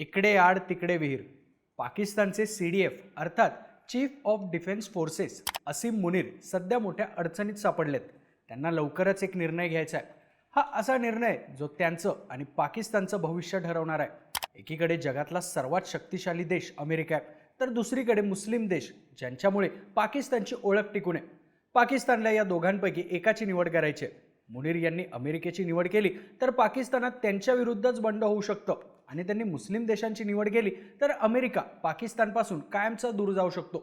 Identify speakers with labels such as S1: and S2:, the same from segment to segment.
S1: इकडे आड तिकडे विहीर. पाकिस्तानचे सी डी एफ अर्थात chief of defence forces Asim Munir सध्या मोठ्या अडचणीत सापडलेत. त्यांना लवकरच एक निर्णय घ्यायचा आहे. हा असा निर्णय जो त्यांचं आणि पाकिस्तानचं भविष्य ठरवणार आहे. एकीकडे जगातला सर्वात शक्तिशाली देश अमेरिका आहे तर दुसरीकडे मुस्लिम देश ज्यांच्यामुळे पाकिस्तानची ओळख टिकून आहे. पाकिस्तानला या दोघांपैकी एकाची निवड करायची आहे. मुनीर यांनी अमेरिकेची निवड केली तर पाकिस्तानात त्यांच्या विरुद्धच बंड होऊ शकतं. आणि त्यांनी मुस्लिम देशांची निवड केली तर अमेरिका पाकिस्तानपासून कायमचा दूर जाऊ शकतो.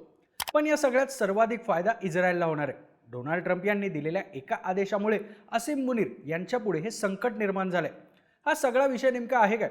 S1: पण या सगळ्यात सर्वाधिक फायदा इस्रायलला होणार आहे. डोनाल्ड ट्रम्प यांनी दिलेल्या एका आदेशामुळे असीम मुनीर यांच्यापुढे हे संकट निर्माण झालंय. हा सगळा विषय नेमका आहे काय?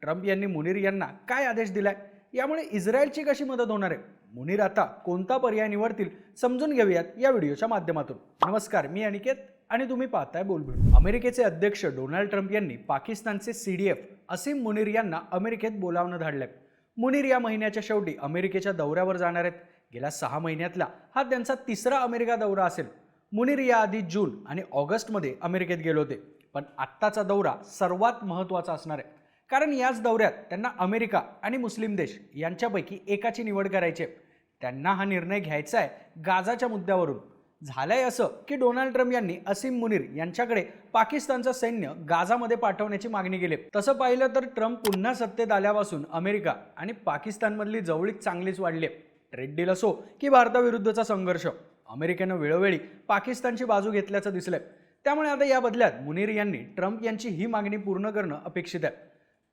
S1: ट्रम्प यांनी मुनीर यांना काय आदेश दिलाय? यामुळे इस्रायलची कशी मदत होणार आहे? मुनीर आता कोणता पर्याय निवडतील समजून घेऊयात या व्हिडिओच्या माध्यमातून. नमस्कार मी अनिकेत. आणि तुम्ही पाहताय बोलबिड अमेरिकेचे अध्यक्ष डोनाल्ड ट्रम्प यांनी पाकिस्तानचे C D F Asim Munir यांना अमेरिकेत बोलावणं धाडलंय. मुनीर या महिन्याच्या शेवटी अमेरिकेच्या दौऱ्यावर जाणार आहेत. गेल्या सहा महिन्यातला हा त्यांचा तिसरा अमेरिका दौरा असेल. मुनीर याआधी जून आणि ऑगस्टमध्ये अमेरिकेत गेले होते. पण आत्ताचा दौरा सर्वात महत्त्वाचा असणार आहे. कारण याच दौऱ्यात त्यांना अमेरिका आणि मुस्लिम देश यांच्यापैकी एकाची निवड करायची आहे. त्यांना हा निर्णय घ्यायचा आहे गाजाच्या मुद्द्यावरून. झालंय असं की डोनाल्ड ट्रम्प यांनी असीम मुनीर यांच्याकडे पाकिस्तानचं सैन्य गाझामध्ये पाठवण्याची मागणी केली. तसं पाहिलं तर ट्रम्प पुन्हा सत्तेत आल्यापासून अमेरिका आणि पाकिस्तानमधली जवळीक चांगलीच वाढली. आहे ट्रेड डील असो की भारताविरुद्धचा संघर्ष अमेरिकेनं वेळोवेळी पाकिस्तानची बाजू घेतल्याचं दिसलंय. त्यामुळे आता या बदल्यात मुनीर यांनी ट्रम्प यांची ही मागणी पूर्ण करणं अपेक्षित आहे.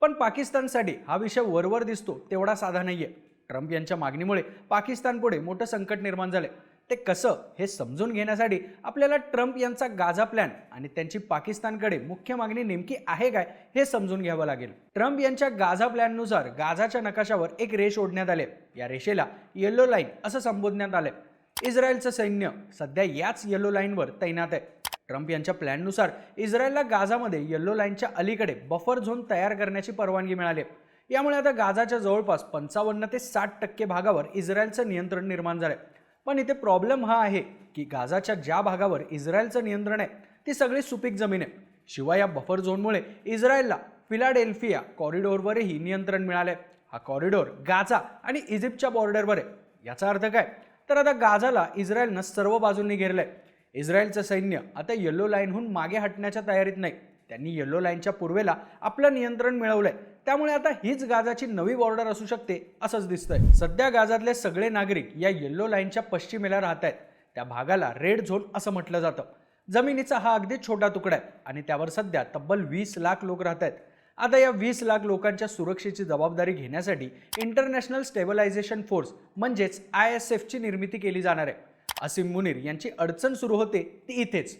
S1: पण पाकिस्तानसाठी हा विषय वरवर दिसतो तेवढा साधा नाहीये. ट्रम्प यांच्या मागणीमुळे पाकिस्तानपुढे मोठं संकट निर्माण झाले ते कसं हे समजून घेण्यासाठी आपल्याला ट्रम्प यांचा गाझा प्लॅन आणि त्यांची पाकिस्तानकडे मुख्य मागणी नेमकी आहे काय हे समजून घ्यावं लागेल. ट्रम्प यांच्या गाझा प्लॅननुसार गाझाच्या नकाशावर एक रेष ओढण्यात आले. या रेषेला येल्लो लाईन असं संबोधण्यात आले इस्रायलचं सैन्य सध्या याच येलो लाईनवर तैनात आहे. ट्रम्प यांच्या प्लॅननुसार इस्रायलला गाझामध्ये येल्लो लाईनच्या अलीकडे बफर झोन तयार करण्याची परवानगी मिळाली. यामुळे आता गाझाच्या जवळपास पंचावन्न ते साठ टक्के भागावर इस्रायलचं नियंत्रण निर्माण झालं पण इथे प्रॉब्लेम हा आहे की गाझाच्या ज्या भागावर इस्रायलचं नियंत्रण आहे ती सगळी सुपीक जमीन आहे. शिवाय या बफर झोनमुळे इस्रायलला फिलाडेल्फिया कॉरिडॉरवरही नियंत्रण मिळालंय. हा कॉरिडॉर गाझा आणि इजिप्तच्या बॉर्डरवर आहे. याचा अर्थ काय? तर आता गाझाला इस्रायलनं सर्व बाजूंनी घेरलं आहे इस्रायलचं सैन्य आता येल्लो लाईनहून मागे हटण्याच्या तयारीत नाही. त्यांनी येल्लो लाईनच्या पूर्वेला आपलं नियंत्रण मिळवलं आहे त्यामुळे आता हीच गाजाची नवी बॉर्डर असू शकते असंच दिसतंय. सध्या गाजातले सगळे नागरिक या येल्लो लाईनच्या पश्चिमेला राहत आहेत त्या भागाला रेड झोन असं म्हटलं जातं. जमिनीचा हा अगदी छोटा तुकडा आहे आणि त्यावर सध्या तब्बल वीस लाख लोक राहत आहेत आता या वीस लाख लोकांच्या सुरक्षेची जबाबदारी घेण्यासाठी इंटरनॅशनल स्टेबलायझेशन फोर्स म्हणजेच आय एस एफची निर्मिती केली जाणार आहे. असीम मुनीर यांची अडचण सुरू होते ती इथेच.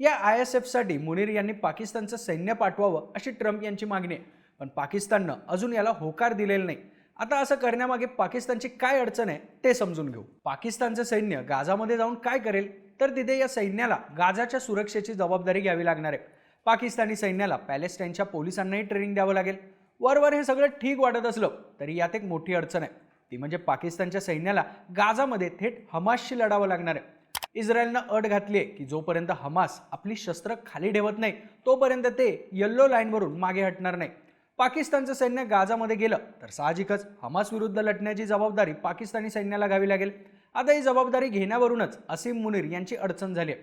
S1: या आय एस एफसाठी मुनीर यांनी पाकिस्तानचं सैन्य पाठवावं अशी ट्रम्प यांची मागणी आहे. पण पाकिस्ताननं अजून याला होकार दिलेला नाही. आता असं करण्यामागे पाकिस्तानची काय अडचण आहे ते समजून घेऊ. पाकिस्तानचं सैन्य गाझामध्ये जाऊन काय करेल तर तिथे या सैन्याला गाझाच्या सुरक्षेची जबाबदारी घ्यावी लागणार आहे. पाकिस्तानी सैन्याला पॅलेस्टाईनच्या पोलिसांनाही ट्रेनिंग द्यावं लागेल. वरवर हे सगळं ठीक वाटत असलं तरी यात एक मोठी अडचण आहे. ती म्हणजे पाकिस्तानच्या सैन्याला गाझामध्ये थेट हमासशी लढावं लागणार आहे. इस्रायलनं अट घातली आहे की जोपर्यंत हमास आपली शस्त्र खाली ठेवत नाही तोपर्यंत ते येल्लो लाईनवरून मागे हटणार नाही. पाकिस्तानचं सैन्य गाझामध्ये गेलं तर साहजिकच हमास विरुद्ध लढण्याची जबाबदारी पाकिस्तानी सैन्याला घ्यावी लागेल. आता ही जबाबदारी घेण्यावरूनच असीम मुनीर यांची अडचण झाली आहे.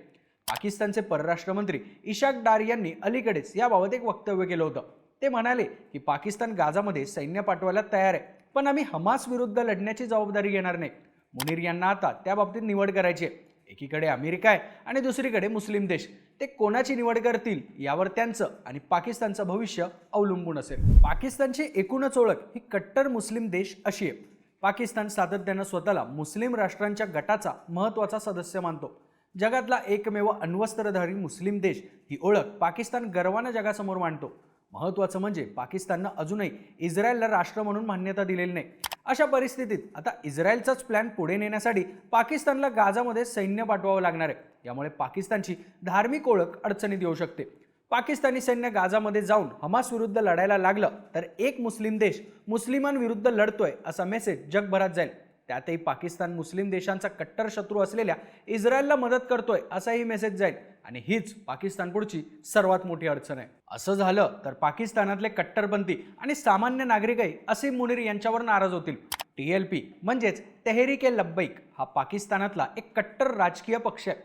S1: पाकिस्तानचे परराष्ट्र मंत्री इशाक डार यांनी अलीकडेच याबाबत एक वक्तव्य केलं होतं. ते म्हणाले की पाकिस्तान गाझामध्ये सैन्य पाठवायला तयार आहे पण आम्ही हमास विरुद्ध लढण्याची जबाबदारी घेणार नाही. मुनीर यांना आता त्या बाबतीत निवड करायची आहे. एकीकडे अमेरिका आहे आणि दुसरीकडे मुस्लिम देश. ते कोणाची निवड करतील यावर त्यांचं आणि पाकिस्तानचं भविष्य अवलंबून असेल. पाकिस्तानची एकूणच ओळख ही कट्टर मुस्लिम देश अशी आहे. पाकिस्तान सातत्यानं स्वतःला मुस्लिम राष्ट्रांच्या गटाचा महत्त्वाचा सदस्य मानतो. जगातला एकमेव अण्वस्त्रधारी मुस्लिम देश ही ओळख पाकिस्तान गर्वानं जगासमोर मांडतो. महत्त्वाचं म्हणजे पाकिस्ताननं अजूनही इस्रायलला राष्ट्र म्हणून मान्यता दिलेली नाही. अशा परिस्थितीत आता इस्रायलचाच प्लॅन पुढे नेण्यासाठी पाकिस्तानला गाझामध्ये सैन्य पाठवावं लागणार आहे. यामुळे पाकिस्तानची धार्मिक ओळख अडचणीत येऊ शकते. पाकिस्तानी सैन्य गाझामध्ये जाऊन हमास विरुद्ध लढायला लागलं तर एक मुस्लिम देश मुस्लिमांविरुद्ध लढतोय असा मेसेज जगभरात जाईल. त्यातही पाकिस्तान मुस्लिम देशांचा कट्टर शत्रू असलेल्या इस्रायलला मदत करतोय असाही मेसेज जाईल. आणि हीच पाकिस्तान पुढची सर्वात मोठी अडचण आहे. असं झालं तर पाकिस्तानातले कट्टरपंथी आणि सामान्य नागरिकही असे मुनीर यांच्यावर नाराज होतील. टी एल पी म्हणजेच तेहरीक ए लब्बैक हा पाकिस्तानातला एक कट्टर राजकीय पक्ष आहे.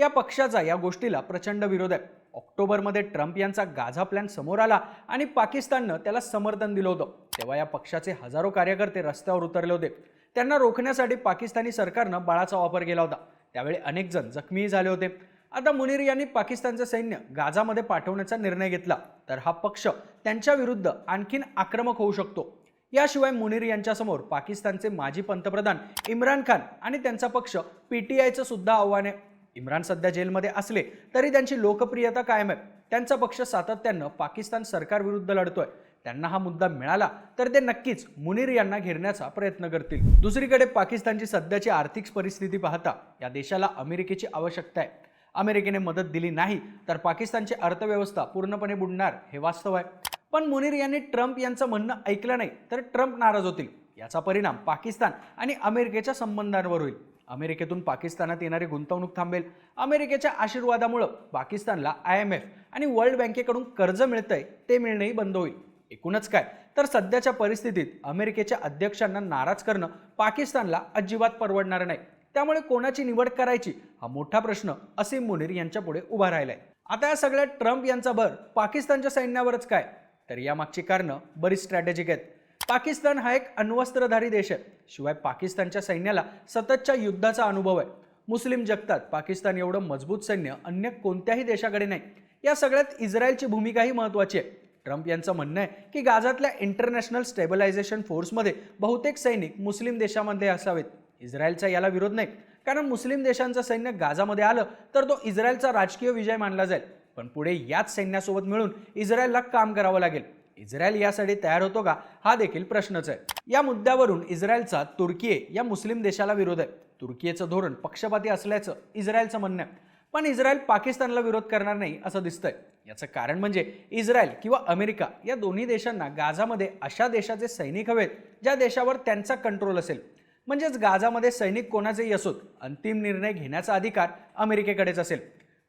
S1: या पक्षाचा या गोष्टीला प्रचंड विरोध आहे. ऑक्टोबरमध्ये ट्रम्प यांचा गाझा प्लॅन समोर आला आणि पाकिस्ताननं त्याला समर्थन दिलं होतं. तेव्हा या पक्षाचे हजारो कार्यकर्ते रस्त्यावर उतरले होते. त्यांना रोखण्यासाठी पाकिस्तानी सरकारनं बळाचा वापर केला होता. त्यावेळी अनेक जण जखमीही झाले होते. आता मुनीर यांनी पाकिस्तानचं सैन्य गाझामध्ये पाठवण्याचा निर्णय घेतला. तर हा पक्ष त्यांच्या विरुद्ध आणखीन आक्रमक होऊ शकतो. याशिवाय मुनीर यांच्यासमोर पाकिस्तानचे माजी पंतप्रधान इम्रान खान आणि त्यांचा पक्ष पीटीआयचं सुद्धा आव्हान आहे. इम्रान सध्या जेलमध्ये असले तरी त्यांची लोकप्रियता कायम आहे. त्यांचा पक्ष सातत्यानं पाकिस्तान सरकारविरुद्ध लढतोय. त्यांना हा मुद्दा मिळाला तर ते नक्कीच मुनीर यांना घेरण्याचा प्रयत्न करतील. दुसरीकडे पाकिस्तानची सध्याची आर्थिक परिस्थिती पाहता या देशाला अमेरिकेची आवश्यकता आहे. अमेरिकेने मदत दिली नाही तर पाकिस्तानची अर्थव्यवस्था पूर्णपणे बुडणार हे वास्तव आहे. पण मुनीर यांनी ट्रम्प यांचं म्हणणं ऐकलं नाही तर ट्रम्प नाराज होतील. याचा परिणाम पाकिस्तान आणि अमेरिकेच्या संबंधांवर होईल. अमेरिकेतून पाकिस्तानात येणारी गुंतवणूक थांबेल. अमेरिकेच्या आशीर्वादामुळं पाकिस्तानला आय एम एफ आणि वर्ल्ड बँकेकडून कर्ज मिळतंय ते मिळणंही बंद होईल. एकूणच काय? तर सध्याच्या परिस्थितीत अमेरिकेच्या अध्यक्षांना नाराज करणं पाकिस्तानला अजिबात परवडणार नाही. त्यामुळे कोणाची निवड करायची? हा मोठा प्रश्न असीम मुनीर यांच्या पुढे उभा राहिलाय. आता या सगळ्या ट्रम्प यांचा भर पाकिस्तानच्या सैन्यावरच काय? तर यामागची कारणं बरीच स्ट्रॅटेजिक आहेत. पाकिस्तान हा एक अण्वस्त्रधारी देश आहे. शिवाय पाकिस्तानच्या सैन्याला सततच्या युद्धाचा अनुभव आहे. मुस्लिम जगतात पाकिस्तान एवढं मजबूत सैन्य अन्य कोणत्याही देशाकडे नाही. या सगळ्यात इस्रायलची भूमिकाही महत्त्वाची आहे. ट्रम्प यांचं म्हणणं आहे की गाझातल्या इंटरनॅशनल स्टेबलायझेशन फोर्समध्ये बहुतेक सैनिक मुस्लिम देशामध्ये असावेत. इस्रायलचा याला विरोध नाही कारण मुस्लिम देशांचं सैन्य गाझामध्ये आलं तर तो इस्रायलचा राजकीय विजय मानला जाईल. पण पुढे याच सैन्यासोबत मिळून इस्रायलला काम करावं लागेल. इस्रायल यासाठी तयार होतो का? हा देखील प्रश्नच आहे. या मुद्द्यावरून इस्रायलचा तुर्की या मुस्लिम देशाला विरोध आहे. तुर्कीचं धोरण पक्षपाती असल्याचं इस्रायलचं म्हणणं आहे. पण इस्रायल पाकिस्तानला विरोध करणार नाही असं दिसतंय. याचं कारण म्हणजे इस्रायल किंवा अमेरिका या दोन्ही देशांना गाझामध्ये अशा देशाचे सैनिक हवेत ज्या देशावर त्यांचा कंट्रोल असेल. म्हणजेच गाझामध्ये सैनिक कोणाचेही असोत अंतिम निर्णय घेण्याचा अधिकार अमेरिकेकडेच असेल.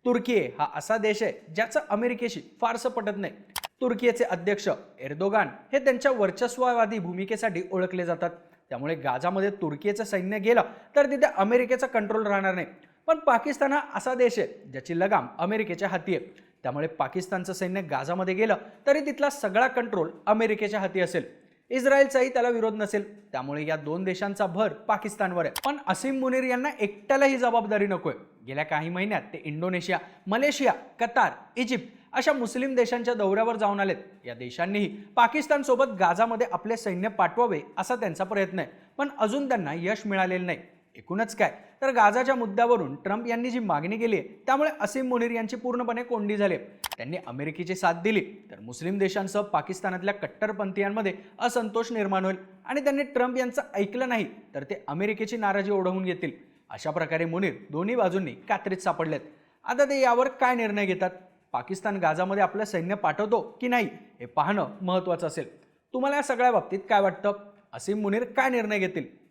S1: तुर्की हा असा देश आहे ज्याचं अमेरिकेशी फारसं पटत नाही. तुर्कीचे अध्यक्ष एर्दोगान हे त्यांच्या वर्चस्ववादी भूमिकेसाठी ओळखले जातात. त्यामुळे गाझामध्ये तुर्कीचं सैन्य गेलं तर तिथे अमेरिकेचा कंट्रोल राहणार नाही. पण पाकिस्तान हा असा देश आहे ज्याची लगाम अमेरिकेच्या हाती आहे. त्यामुळे पाकिस्तानचं सैन्य गाझामध्ये गेलं तरी तिथला सगळा कंट्रोल अमेरिकेच्या हाती असेल. इस्रायलचाही त्याला विरोध नसेल. त्यामुळे या दोन देशांचा भर पाकिस्तानवर आहे. पण असीम मुनीर यांना एकट्याला ही जबाबदारी नकोय. गेल्या काही महिन्यात ते इंडोनेशिया मलेशिया कतार इजिप्त अशा मुस्लिम देशांच्या दौऱ्यावर जाऊन आलेत. या देशांनीही पाकिस्तानसोबत गाझामध्ये आपले सैन्य पाठवावे असा त्यांचा प्रयत्न आहे. पण अजून त्यांना यश मिळालेलं नाही. एकूणच काय? तर गाजाच्या मुद्द्यावरून ट्रम्प यांनी जी मागणी केली आहे त्यामुळे असीम मुनीर यांची पूर्णपणे कोंडी झाली त्यांनी अमेरिकेची साथ दिली तर मुस्लिम देशांसह पाकिस्तानातल्या कट्टरपंथीयांमध्ये असंतोष निर्माण होईल. आणि त्यांनी ट्रम्प यांचं ऐकलं नाही तर ते अमेरिकेची नाराजी ओढवून घेतील. अशा प्रकारे मुनीर दोन्ही बाजूंनी कात्रीत सापडलेत. आता ते यावर काय निर्णय घेतात? पाकिस्तान गाझामध्ये आपलं सैन्य पाठवतो की नाही हे पाहणं महत्त्वाचं असेल. तुम्हाला या सगळ्या बाबतीत काय वाटतं? असीम मुनीर काय निर्णय घेतील?